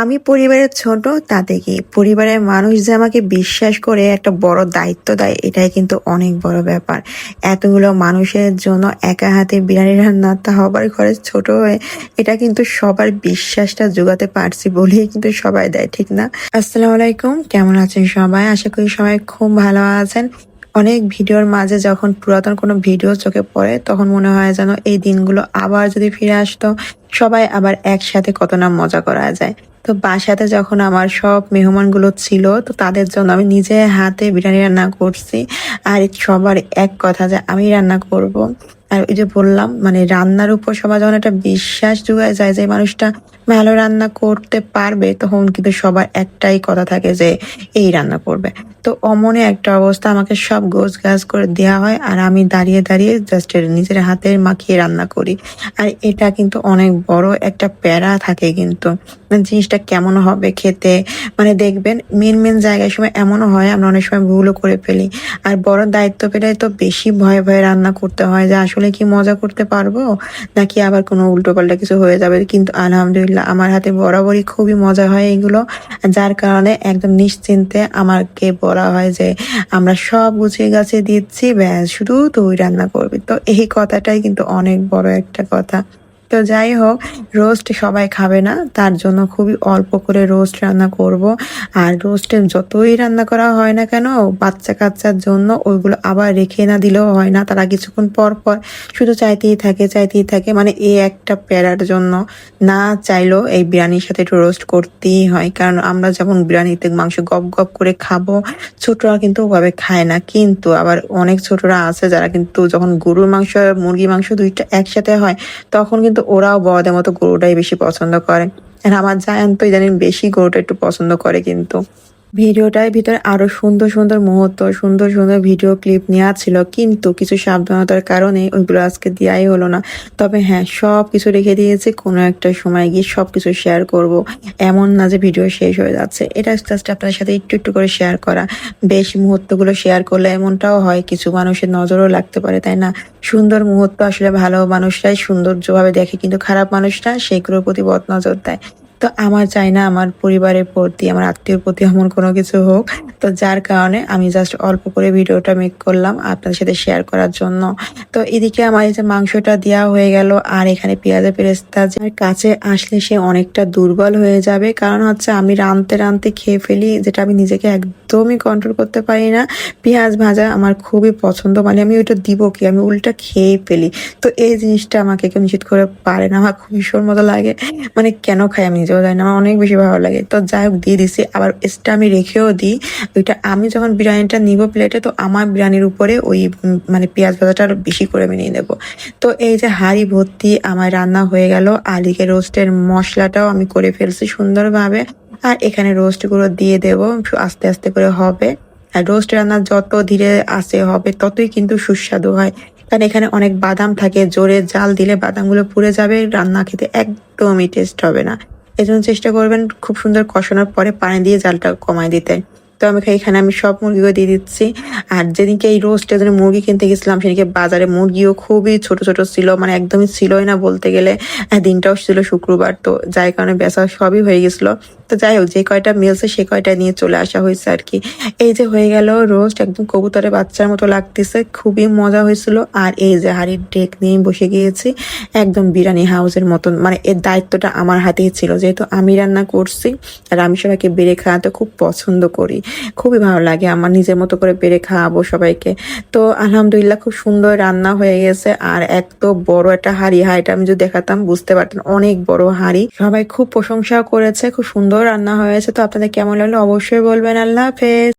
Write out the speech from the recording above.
আমি পরিবারের ছোট তাতে কি পরিবারের মানুষ যে আমাকে বিশ্বাস করে একটা বড় দায়িত্ব দেয়, এটাই কিন্তু অনেক বড় ব্যাপার। এতগুলো মানুষের জন্য একা হাতে বিরিয়ানি রান্না তা হবার ঘরে ছোট হয়ে এটা কিন্তু সবার বিশ্বাসটা জোগাতে পারছি বলেই কিন্তু সবাই দেয়, ঠিক না? আসসালামু আলাইকুম, কেমন আছেন সবাই? আশা করি সবাই খুব ভালো আছেন। অনেক ভিডিওর মাঝে যখন পুরাতন কোনো ভিডিও চোখে পড়ে, তখন মনে হয় যেন এই দিনগুলো আবার যদি ফিরে আসতো, সবাই আবার একসাথে কত না মজা করা যায়। তো বাসাতে যখন আমার সব মেহমানগুলো ছিল, তো তাদের জন্য আমি নিজে হাতে বিরিয়ানি রান্না করছি। আর সবার এক কথা যে আমি রান্না করব। আর ওই যে বললাম মানে রান্নার উপর সবার যখন একটা বিশ্বাস যোগায় যায় যে মানুষটা ভালো রান্না করতে পারবে, তখন কিন্তু সবার একটাই কথা থাকে যে এই রান্না করবে। তো অমনে একটা অবস্থা, আমাকে সব গোছ গাছ করে দেওয়া হয় আর আমি দাঁড়িয়ে দাঁড়িয়ে জাস্ট নিজের হাতে মাখিয়ে রান্না করি। আর এটা কিন্তু অনেক বড় একটা প্যারা থাকে কিন্তু। মানে জিনিসটা কেমন হবে খেতে মানে দেখবেন মেন মেন জায়গায় সময় এমনও হয়, আমরা অনেক সময় ভুলও করে ফেলি। আর বড় দায়িত্ব পেলে তো বেশি ভয়ে ভয়ে রান্না করতে হয় যে আসলে কি মজা করতে পারব? নাকি আবার কোনো উল্টো পাল্টা কিছু হয়ে যাবে? কিন্তু আলহামদুলিল্লাহ আমার হাতে বরাবরই খুবই মজা হয় এগুলো, যার কারণে একদম নিশ্চিন্তে আমাকে বলা হয় যে আমরা সব গুছিয়ে গাছে দিচ্ছি, ব্যাস শুধু তুই রান্না করবি। তো এই কথাটাই কিন্তু অনেক বড় একটা কথা। তো যাই হোক রোস্ট সবাই খাবে না, তার জন্য খুবই অল্প করে রোস্ট রান্না করব। আর রোস্টে যতই রান্না করা হয় না কেন, বাচ্চা কাচ্চার জন্য ওইগুলো আবার রেখে না দিলেও হয় না, তারা কিছুক্ষণ পর পর শুধু চাইতেই থাকে চাইতেই থাকে মানে এই একটা প্যারার জন্য না চাইলেও এই বিরিয়ানির সাথে একটু রোস্ট করতেই হয়। কারণ আমরা যখন বিরিয়ানিতে মাংস গপ গপ করে খাব, ছোটরা কিন্তু ওভাবে খায় না। কিন্তু আবার অনেক ছোটরা আছে যারা কিন্তু যখন গরুর মাংস আর মুরগি মাংস দুইটা একসাথে হয়, তখন কিন্তু ওরাও বড়দের মতো গরুটাই বেশি পছন্দ করে। আর আমার জায়ান তো ইদানিং বেশি গরুটা একটু পছন্দ করে কিন্তু। ভিডিওটার ভিতরে আরও সুন্দর সুন্দর মুহূর্ত, সুন্দর সুন্দর ভিডিও ক্লিপ নেওয়া ছিল, কিন্তু কিছু সাবধানতার কারণে ওইগুলো আজকে দেওয়াই হলো না। তবে হ্যাঁ সব কিছু রেখে দিয়েছি, কোনো একটা সময় গিয়ে সব কিছু শেয়ার করব। এমন না যে ভিডিও শেষ হয়ে যাচ্ছে। এটা জাস্ট আপনার সাথে একটু একটু করে শেয়ার করা। বেশ মুহূর্তগুলো শেয়ার করলে এমনটাও হয়, কিছু মানুষের নজরও লাগতে পারে, তাই না? সুন্দর মুহূর্ত আসলে ভালো মানুষরাই সৌন্দর্যভাবে দেখে, কিন্তু খারাপ মানুষরা সেগুলোর প্রতি বদ নজর দেয়। তো আমার চাই না আমার পরিবারের প্রতি, আমার আত্মীয়র প্রতি এমন কোনো কিছু হোক। তো যার কারণে আমি জাস্ট অল্প করে ভিডিওটা মেক করলাম আপনাদের সাথে শেয়ার করার জন্য। তো এদিকে আমার যে মাংসটা দেওয়া হয়ে গেল আর এখানে পেঁয়াজের পেরেস্তা যার কাছে আসলে সে অনেকটা দুর্বল হয়ে যাবে। কারণ হচ্ছে আমি রানতে রানতে খেয়ে ফেলি যেটা আমি নিজেকে একদমই কন্ট্রোল করতে পারি না। পেঁয়াজ ভাজা আমার খুবই পছন্দ মানে আমি ওইটা দিব কি? আমি উল্টা খেয়ে ফেলি। তো এই জিনিসটা আমাকে কেউ নিশ্চিত করে পারে না, আমার খুব ভীষণ মতো লাগে। মানে কেন খাই আমি নিজেও জানি না, আমার অনেক বেশি ভালো লাগে। তো যাই হোক, দিয়ে দিছি। আবার এক্সট্রা আমি রেখেও দিই। ওইটা আমি যখন বিরিয়ানিটা নিব প্লেটে তো আমার বিরিয়ানির উপরে ওই মানে পেঁয়াজ ভাজাটা বেশি করে আমি নিয়ে নেব। তো এই যে হাঁড়ি ভর্তি আমার রান্না হয়ে গেল। আলিকে রোস্টের মশলাটাও আমি করে ফেলছি সুন্দরভাবে। আর এখানে রোস্টগুলো দিয়ে দেবো আস্তে আস্তে করে হবে। আর রোস্ট রান্না যত ধীরে আসে হবে, ততই কিন্তু সুস্বাদু হয়। কারণ এখানে অনেক বাদাম থাকে, জোরে জাল দিলে বাদামগুলো পুড়ে যাবে, রান্না খেতে একদমই টেস্ট হবে না। এজন্য চেষ্টা করবেন খুব সুন্দর কষানোর পরে পানি দিয়ে জালটা কমায় দিতে। তো আমি এখানে আমি সব মুরগিও দিয়ে দিচ্ছি। আর যেদিনকে এই রোস্টের জন্য মুরগি কিনতে গেছিলাম, সেদিনকে বাজারে মুরগিও খুবই ছোট ছোট ছিল মানে একদমই ছিলই না বলতে গেলে। দিনটাও ছিল শুক্রবার, তো যাই কারণে বেচা সবই হয়ে গেছিল। তো যাই হোক, যে কয়টা মিলছে সে কয়টা নিয়ে চলে আসা হয়েছে আর কি। এই যে হয়ে গেল রোস্ট একদম কবুতরের বাচ্চার মতো লাগতেছে, খুবই মজা হয়েছিল। আর এই যে হাড়ির ডেক নিয়ে বসে গিয়েছি, একদম বিরিয়ানি হাউসের মতন মানে এর দায়িত্বটা আমার হাতেই ছিল। যেহেতু আমি রান্না করছি, আর আমি সবাইকে বেড়ে খাওয়াতে খুব পছন্দ করি। খুবই ভালো লাগে আমার নিজের মতো করে পেরে খাওয়াবো সবাইকে। তো আলহামদুলিল্লাহ খুব সুন্দর রান্না হয়ে গেছে আর এত বড় একটা হাঁড়ি, হাঁড়িটা আমি যদি দেখাতাম বুঝতে পারতেন অনেক বড় হাঁড়ি। সবাই খুব প্রশংসা করেছে, খুব সুন্দর রান্না হয়েছে। তো আপনাদের কেমন লাগল অবশ্যই বলবেন। আল্লাহ হাফেজ।